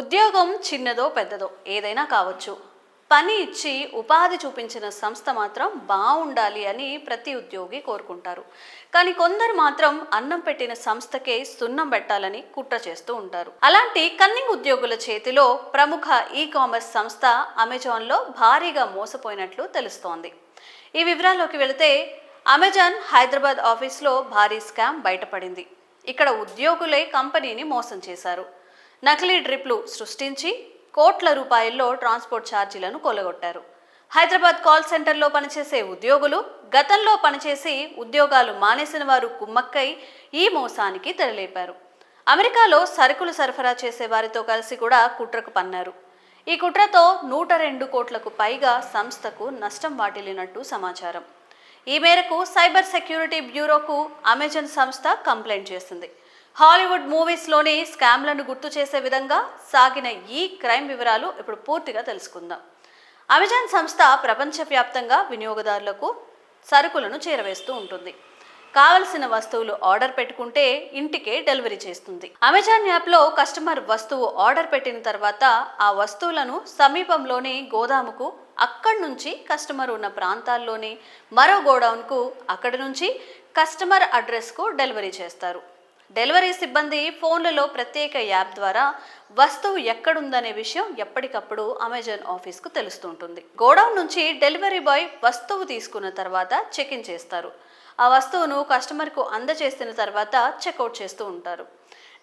ఉద్యోగం చిన్నదో పెద్దదో ఏదైనా కావచ్చు. పని ఇచ్చి ఉపాధి చూపించిన సంస్థ మాత్రం బాగుండాలి అని ప్రతి ఉద్యోగి కోరుకుంటారు. కానీ కొందరు మాత్రం అన్నం పెట్టిన సంస్థకే సున్నం పెట్టాలని కుట్ర చేస్తూ ఉంటారు. అలాంటి కన్నింగ్ ఉద్యోగుల చేతిలో ప్రముఖ ఈ కామర్స్ సంస్థ అమెజాన్లో భారీగా మోసపోయినట్లు తెలుస్తోంది. ఈ వివరాల్లోకి వెళితే అమెజాన్ హైదరాబాద్ ఆఫీస్లో భారీ స్కామ్ బయటపడింది. ఇక్కడ ఉద్యోగులే కంపెనీని మోసం చేశారు. నకిలీ డ్రిప్లు సృష్టించి కోట్ల రూపాయల్లో ట్రాన్స్పోర్ట్ ఛార్జీలను కొలగొట్టారు హైదరాబాద్ కాల్ సెంటర్లో పనిచేసే ఉద్యోగులు గతంలో పనిచేసి ఉద్యోగాలు మానేసిన వారు కుమ్మక్కై ఈ మోసానికి తెరలేపారు. అమెరికాలో సరుకులు సరఫరా చేసే వారితో కలిసి కూడా కుట్రకు పన్నారు. ఈ కుట్రతో నూట రెండు కోట్లకు పైగా సంస్థకు నష్టం వాటిల్లినట్టు సమాచారం. ఈ మేరకు సైబర్ సెక్యూరిటీ బ్యూరోకు అమెజాన్ సంస్థ కంప్లైంట్ చేసింది. హాలీవుడ్ మూవీస్లోని స్కామ్లను గుర్తు చేసే విధంగా సాగిన ఈ క్రైమ్ వివరాలు ఇప్పుడు పూర్తిగా తెలుసుకుందాం. అమెజాన్ సంస్థ ప్రపంచవ్యాప్తంగా వినియోగదారులకు సరుకులను చేరవేస్తూ ఉంటుంది. కావలసిన వస్తువులు ఆర్డర్ పెట్టుకుంటే ఇంటికే డెలివరీ చేస్తుంది. అమెజాన్ యాప్లో కస్టమర్ వస్తువు ఆర్డర్ పెట్టిన తర్వాత ఆ వస్తువులను సమీపంలోని గోదాముకు అక్కడి నుంచి కస్టమర్ ఉన్న ప్రాంతాల్లోని మరో గోడౌన్కు అక్కడి నుంచి కస్టమర్ అడ్రస్కు డెలివరీ చేస్తారు. డెలివరీ సిబ్బంది ఫోన్లలో ప్రత్యేక యాప్ ద్వారా వస్తువు ఎక్కడుందనే విషయం ఎప్పటికప్పుడు అమెజాన్ ఆఫీస్కు తెలుస్తుంటుంది. గోడౌన్ నుంచి డెలివరీ బాయ్ వస్తువు తీసుకున్న తర్వాత చెక్ ఇన్ చేస్తారు. ఆ వస్తువును కస్టమర్కు అందజేసిన తర్వాత చెక్అవుట్ చేస్తూ ఉంటారు.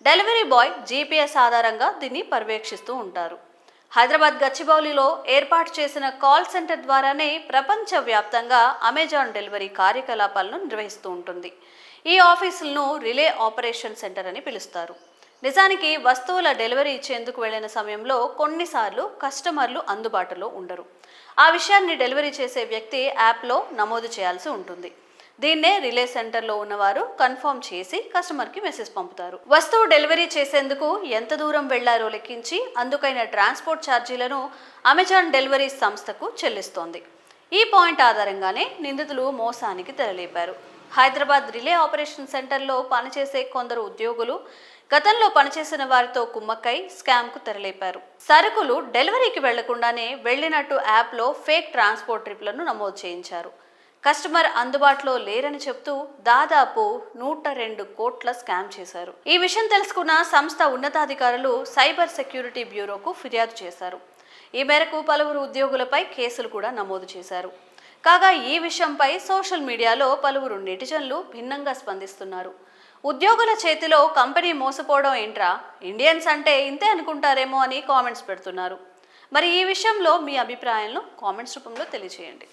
డెలివరీ బాయ్ జీపీఎస్ ఆధారంగా దీన్ని పర్యవేక్షిస్తూ ఉంటారు. హైదరాబాద్ గచ్చిబౌలిలో ఏర్పాటు చేసిన కాల్ సెంటర్ ద్వారానే ప్రపంచవ్యాప్తంగా అమెజాన్ డెలివరీ కార్యకలాపాలను నిర్వహిస్తూ ఉంటుంది. ఈ ఆఫీసులను రిలే ఆపరేషన్ సెంటర్ అని పిలుస్తారు. నిజానికి వస్తువుల డెలివరీ ఇచ్చేందుకు వెళ్ళిన సమయంలో కొన్నిసార్లు కస్టమర్లు అందుబాటులో ఉండరు. ఆ విషయాన్ని డెలివరీ చేసే వ్యక్తి యాప్లో నమోదు చేయాల్సి ఉంటుంది. దీన్నే రిలే సెంటర్లో ఉన్నవారు కన్ఫర్మ్ చేసి కస్టమర్కి మెసేజ్ పంపుతారు. వస్తువు డెలివరీ చేసేందుకు ఎంత దూరం వెళ్ళారో లెక్కించి అందుకైన ట్రాన్స్పోర్ట్ ఛార్జీలను అమెజాన్ డెలివరీ సంస్థకు చెల్లిస్తోంది. ఈ పాయింట్ ఆధారంగానే నిందితులు మోసానికి తెరలేపారు. హైదరాబాద్ రిలే ఆపరేషన్ సెంటర్లో పనిచేసే కొందరు ఉద్యోగులు గతంలో పనిచేసిన వారితో కుమ్మక్కై స్కామ్కు తెరలేపారు. సరుకులు డెలివరీకి వెళ్ళకుండానే వెళ్ళినట్టు యాప్లో ఫేక్ ట్రాన్స్పోర్ట్ ట్రిప్లను నమోదు చేయించారు. కస్టమర్ అందుబాటులో లేరని చెప్తూ దాదాపు నూట రెండు కోట్ల స్కామ్ చేశారు. ఈ విషయం తెలుసుకున్న సంస్థ ఉన్నతాధికారులు సైబర్ సెక్యూరిటీ బ్యూరోకు ఫిర్యాదు చేశారు. ఈ మేరకు పలువురు ఉద్యోగులపై కేసులు కూడా నమోదు చేశారు. కాగా ఈ విషయంపై సోషల్ మీడియాలో పలువురు నెటిజన్లు భిన్నంగా స్పందిస్తున్నారు. ఉద్యోగుల చేతిలో కంపెనీ మోసపోవడం ఏంట్రా? ఇండియన్స్ అంటే ఇంతే అనుకుంటారేమో అని కామెంట్స్ పెడుతున్నారు. మరి ఈ విషయంలో మీ అభిప్రాయాలను కామెంట్స్ రూపంలో తెలియజేయండి.